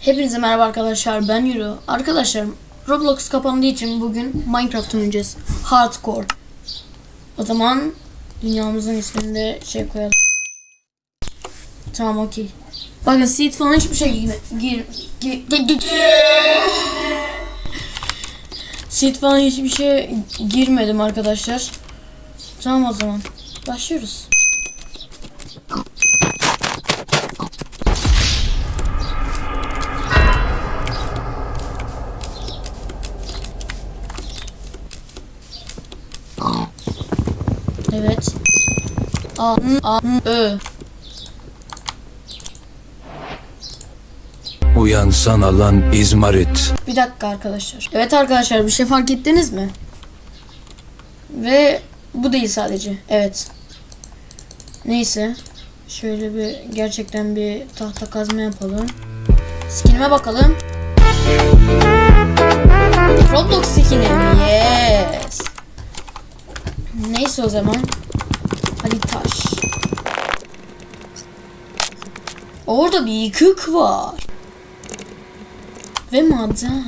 Hepinize merhaba arkadaşlar ben Yuro. Arkadaşlar Roblox kapandığı için bugün Minecraft oynayacağız. Hardcore. O zaman dünyamızın ismini de şey koyalım. Tamam okey. Bakın seed falan hiçbir şey girme. Gir, gir, gir, gir. Seed falan hiçbir şey girmedim arkadaşlar. Tamam o zaman. Başlıyoruz. Evet. A, A, Ö. Uyansana lan İzmarit. Bir dakika arkadaşlar. Evet arkadaşlar bir şey fark ettiniz mi? Ve bu değil sadece. Evet. Neyse. Şöyle bir gerçekten bir tahta kazma yapalım. Skinime bakalım. Roblox skinim. Yes. Neyse o zaman. Hadi taş. Orada bir yıkık var. Ve maden.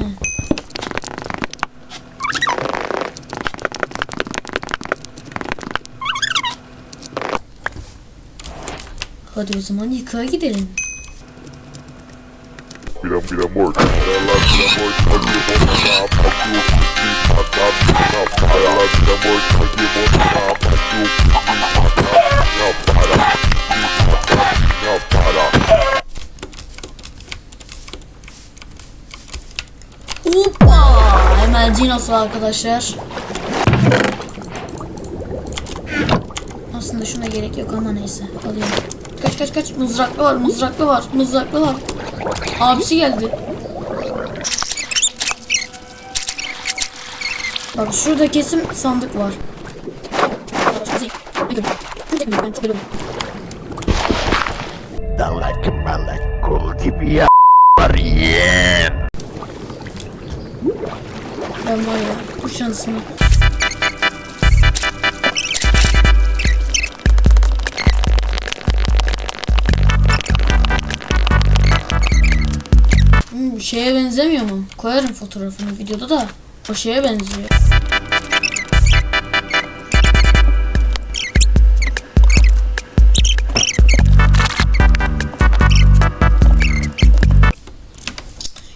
Hadi o zaman yıkığa gidelim. vida, vida morta. Ela vira morta, mas eu vou na mapa que eu consegui matar para. Ela vira morta, mas eu vou na mapa para. Upa! Hemen arkadaşlar. Aslında şuna gerek yok ama neyse. Alayım. Kaç kaç kaç. Mızraklı var, mızraklı var, mızraklı var. Abisi geldi. Bak şurada kesim sandık var. Dalak malak kul gibi ya var. Ben var ya bu şansımı. Şeye benzemiyor mu? Koyarım fotoğrafını videoda da. O şeye benziyor.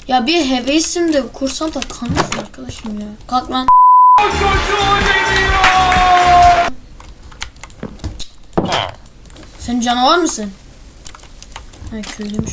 Ya bir hevesim de kursam da kanırsın arkadaşım ya. Kalk lan. Sen canavar mısın? Ha köylüymüş.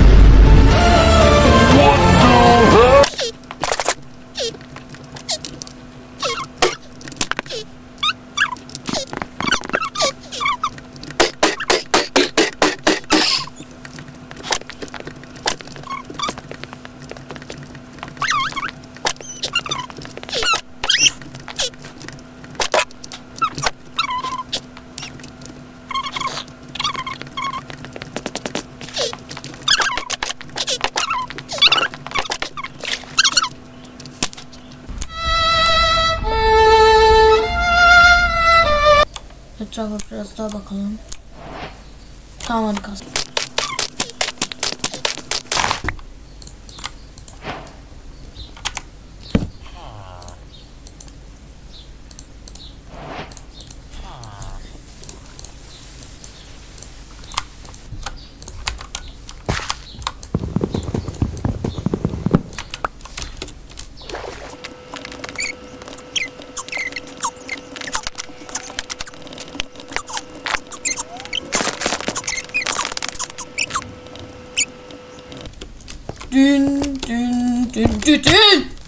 Etrafa biraz daha bakalım. Tamam hadi kalsın. Dün dün dün dün dün.